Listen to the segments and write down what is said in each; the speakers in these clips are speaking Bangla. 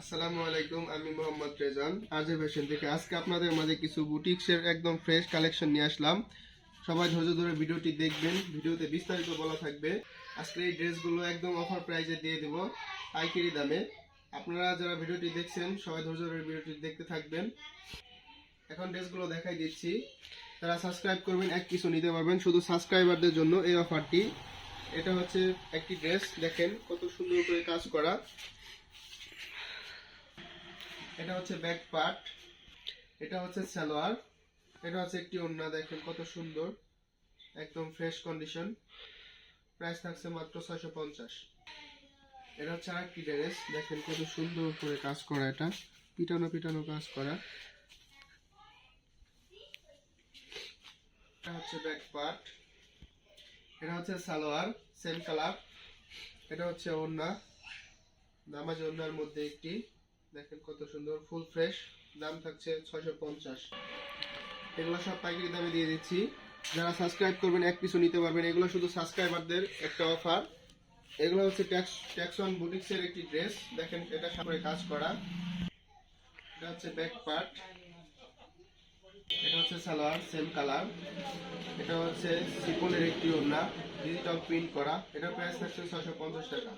আসসালামু আলাইকুম, আমি মোহাম্মদ রেজান, আজের ফ্যাশন থেকে। আজকে আপনাদের মাঝে কিছু বুটিক্সের একদম ফ্রেশ কালেকশন নিয়ে আসলাম। সবাই ধৈর্য ধরে ভিডিওটি দেখবেন, ভিডিওতে বিস্তারিত বলা থাকবে। আজকে এই ড্রেসগুলো একদম অফার প্রাইসে দিয়ে দেব, পাইকারি দামে। আপনারা যারা ভিডিওটি দেখছেন, সবাই ধৈর্য ধরে ভিডিওটি দেখতে থাকবেন। এখন ড্রেসগুলো দেখাই দিচ্ছি। তারা সাবস্ক্রাইব করবেন, এক কিছু নিতে পারবেন। শুধু সাবস্ক্রাইবারদের জন্য এই অফারটি এটা হচ্ছে একটি ড্রেস দেখেন কত সুন্দর করে কাজ করা। এটা হচ্ছে ব্যাক পার্ট, এটা হচ্ছে সালোয়ার, এটা হচ্ছে একটি ওড়না, দেখেন কত সুন্দর, একদম ফ্রেশ কন্ডিশন প্রাইস থাকছে মাত্র ছয়শো পঞ্চাশ। এটা হচ্ছে আর কি ড্রেস দেখেন কত সুন্দর করে কাজ করা এটা, পিটানো পিটানো কাজ করা। এটা হচ্ছে ব্যাক পার্ট, এটা হচ্ছে সালোয়ার সেম কালার এটা হচ্ছে ওড়না নামাজ ওড়নার মধ্যে একটি। দেখেন কত সুন্দর ফুল ফ্রেশ দাম থাকছে ছয়শো পঞ্চাশ। এগুলো সব পাইকারি দামে দিয়ে দিচ্ছি। যারা সাবস্ক্রাইব করবেন, এক পিছু নিতে পারবেন। এগুলো শুধু সাবস্ক্রাইবারদের একটা অফার এগুলো হচ্ছে ট্যাক্স ট্যাক্সন বুটিক্সের একটি ড্রেস দেখেন, এটা সামনে কাজ করা। এটা হচ্ছে ব্যাক পার্ট এটা হচ্ছে সালোয়ার সেম কালার এটা হচ্ছে সিপনের একটি ওড়না। ডিজিটাল প্রিন্ট করা। এটা প্রাইস থাকছে ছয়শো পঞ্চাশ টাকা।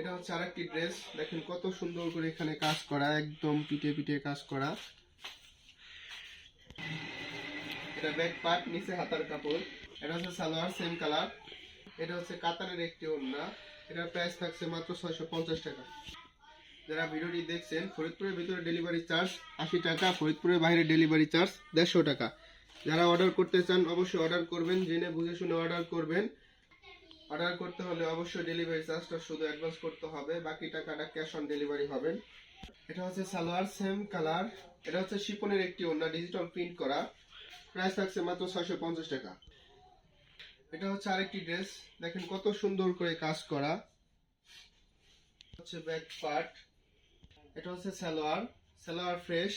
এটা হচ্ছে আরেকটি ড্রেস। দেখেন কত সুন্দর করে এখানে কাজ করা, একদম পিঠে পিঠে কাজ করা। এটা ব্যাক পার্ট, নিচে হাতার কাপড়। এটা হচ্ছে সালোয়ার সেম কালার এটা হচ্ছে কাতারের একটি ওড়না। এটার প্রাইস থাকছে মাত্র ছয়শো পঞ্চাশ টাকা। যারা ভিডিওটি দেখছেন, ফরিদপুরের ভিতরে ডেলিভারি চার্জ আশি টাকা, ফরিদপুরের বাইরে ডেলিভারি চার্জ দেড়শো টাকা। যারা অর্ডার করতে চান, অবশ্যই অর্ডার করবেন, জেনে বুঝে শুনে অর্ডার করবেন। অর্ডার করতে হলে অবশ্যই ডেলিভারি চার্জটা শুধু অ্যাডভান্স করতে হবে, বাকি টাকাটা ক্যাশ অন ডেলিভারি হবেন এটা হচ্ছে সালোয়ার সেম কালার এটা হচ্ছে শিপনের একটি ওড়না ডিজিটাল প্রিন্ট করা। প্রাইস থাকছে মাত্র ছয়শো পঞ্চাশ টাকা। এটা হচ্ছে আরেকটি ড্রেস দেখেন কত সুন্দর করে কাজ করা। হচ্ছে ব্যাক পার্ট এটা হচ্ছে সালোয়ার। সালোয়ার ফ্রেশ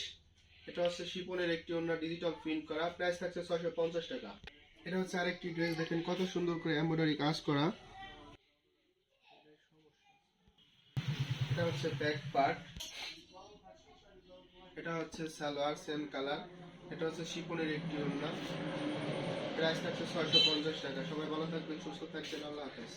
এটা হচ্ছে শিপনের একটি ওড়না ডিজিটাল প্রিন্ট করা। প্রাইস থাকছে ছয়শো পঞ্চাশ টাকা। এটা হচ্ছে আরেকটি ড্রেস, দেখেন কত সুন্দর করে এমব্রয়ডারি কাজ করা। এটা হচ্ছে ব্যাক পার্ট এটা হচ্ছে সালোয়ার সেম কালার এটা হচ্ছে শিপনের একটি ওড়না। প্রাইস থাকছে ছয়শো পঞ্চাশ টাকা। সবাই ভালো থাকবেন, সুস্থ থাকবেন। আল্লাহ হাফেজ।